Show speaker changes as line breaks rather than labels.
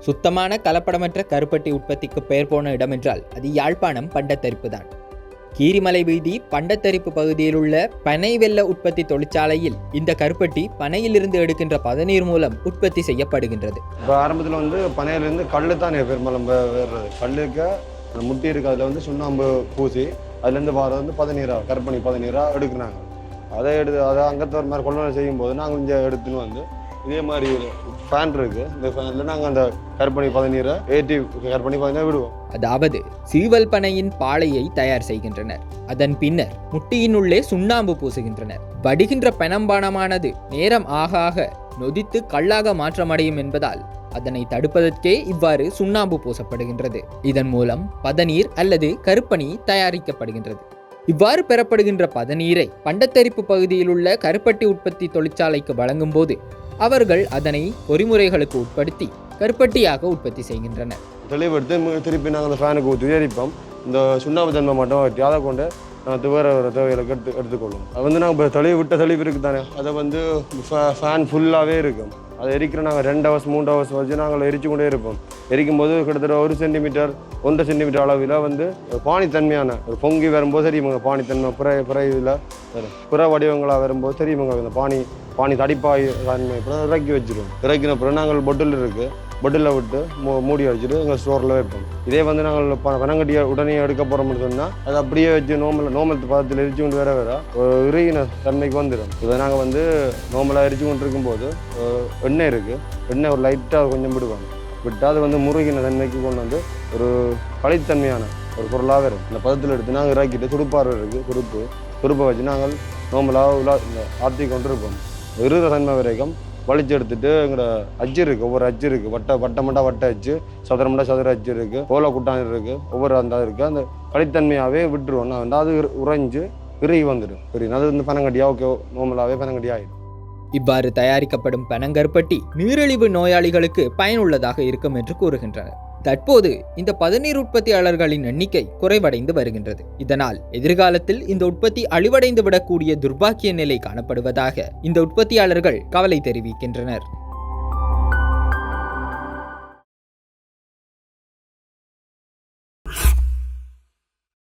சுத்தமான கலப்படமற்ற கருப்பட்டி உற்பத்திக்கு பெயர் போன இடம் என்றால் அது யாழ்ப்பாணம் பண்டத்தரிப்பு தான் கீரிமலை வீதி பண்டத்தரிப்பு பகுதியில் உள்ள பனை வெள்ள உற்பத்தி தொழிற்சாலையில் இந்த கருப்பட்டி பனையிலிருந்து எடுக்கின்ற பதநீர் மூலம் உற்பத்தி செய்யப்படுகின்றது.
இப்போ ஆரம்பத்தில் வந்து பனையிலிருந்து கல் தான் பெரும்பாலும் வே- வேறுறது கல்லுக்கு அந்த முட்டி இருக்குது அதில் வந்து சுண்ணாம்பு பூசி அதுலேருந்து வர வந்து பதநீராக கருப்பணி பதநீராக எடுக்கிறாங்க. அதை எடுத்து அதை அங்கத்தவர் மாதிரி கொள்வனை செய்யும் போது நாங்கள் இங்கே எடுத்துன்னு வந்து இதே மாதிரி ஃபேன் இருக்குது இந்த ஃபேனில் நாங்கள் அந்த கற்பனை பதநீரை ஏற்றி கற்பனை பதநீரை விடுவோம்.
அதாவது சீவல் பனையின் பாளையை தயார் செய்கின்றனர். அதன் பின்னர் முட்டியினுள்ளே சுண்ணாம்பு பூசுகின்றனர். வடிகின்ற பெனம்பானமானது நேரம் ஆக ஆக நொதித்து கல்லாக மாற்றமடையும் என்பதால் அதனை தடுப்பதற்கே இவ்வாறு சுண்ணாம்பு பூசப்படுகின்றது. இதன் மூலம் பதநீர் அல்லது கருப்பணி தயாரிக்கப்படுகின்றது. இவ்வாறு பெறப்படுகின்ற பதநீரை பண்டத்தரிப்பு பகுதியில் உள்ள கருப்பட்டி உற்பத்தி தொழிற்சாலைக்கு வழங்கும் போது அவர்கள் அதனை பொறிமுறைகளுக்கு உட்படுத்தி கருப்பட்டியாக உற்பத்தி செய்கின்றனர்.
தெளிவெடுத்து திருப்பி நாங்கள் அந்த ஃபேனுக்கு ஊற்றி எரிப்போம். இந்த சுண்ணாம்பு தன்மை மட்டும் வெட்டி அதை கொண்டு நாங்கள் வேறு தேவைகளுக்கு எடுத்து எடுத்துக்கொள்ளும் அது வந்து நாங்கள் இப்போ தெளிவு விட்ட தெளிவு இருக்குது தானே? அதை வந்து ஃபேன் ஃபுல்லாகவே இருக்கும். அதை எரிக்கிற நாங்கள் ரெண்டு ஹவர்ஸ் மூணு ஹவர்ஸ் வச்சு நாங்கள் எரிச்சு கொண்டே இருப்போம். எரிக்கும் போது கிட்டத்தட்ட ஒரு சென்டிமீட்டர் ஒன்றரை சென்டிமீட்டர் அளவில் வந்து ஒரு பானித்தன்மையான ஒரு பொங்கி வரும்போது தெரியுமாங்க பானித்தன்மை புற புற இதில் புற வடிவங்களாக வரும்போது தெரியுமாங்க இந்த பானி பானி தடிப்பாய் தன்மை இறக்கி வச்சிருவோம். இறக்கின அப்புறம் நாங்கள் பொட்டில் இருக்குது பொட்டில் விட்டு மூ மூடி வச்சுட்டு எங்கள் ஸ்டோரில் வைப்போம். இதே வந்து நாங்கள் ப பனங்கட்டியை உடனே எடுக்க போகிறோம்னு சொன்னால் அதை அப்படியே வச்சு நோமல் நோமல் பதத்தில் எரிச்சு கொண்டு வேற வேற ஒரு இறுகின தன்மைக்கு வந்துடும் இதை நாங்கள் வந்து நோமலாக எரிச்சு கொண்டு இருக்கும்போது அஹ், எண்ணெய் இருக்குது எண்ணெய் ஒரு லைட்டாக கொஞ்சம் விடுவாங்க. விட்டால் அது வந்து முருகின தன்மைக்கு கொண்டு வந்து ஒரு பழைத்தன்மையான ஒரு பொருளாக இருக்கும். இந்த பதத்தில் எடுத்து நாங்கள் இறக்கிட்டு துடுப்பாறு இருக்குது துடுப்பு. துடுப்பை வச்சு நாங்கள் நோம்பலாக உலா இந்த ஆற்றி இருப்போம் தன்மை வரைக்கும் வலிச்சு எடுத்துட்டு எங்களோட அச்சு இருக்குது ஒவ்வொரு அச்சு இருக்குது வட்ட வட்டமண்டா வட்ட அச்சு சதுரமண்டா சதுர அச்சு இருக்கு. ஓல குட்டான் இருக்குது ஒவ்வொரு அந்த இருக்கு. அந்த களித்தன்மையாகவே விட்டுருவோம் நான் வந்து அது உறைஞ்சு இறுகி வந்துடும் இறுகி அது வந்து பனங்கட்டியா ஓகே நோமலாகவே பனங்கட்டி ஆகிடும்
இவ்வாறு தயாரிக்கப்படும் பனங்கருப்பட்டி நீரிழிவு நோயாளிகளுக்கு பயனுள்ளதாக இருக்கும் என்று கூறுகின்றனர். தற்போது இந்த பதநீர் உற்பத்தியாளர்களின் எண்ணிக்கை குறைவடைந்து வருகின்றது. இதனால் எதிர்காலத்தில் இந்த உற்பத்தி அழிவடைந்து விடக்கூடிய துர்பாக்கிய நிலை காணப்படுவதாக இந்த உற்பத்தியாளர்கள் கவலை தெரிவிக்கின்றனர்.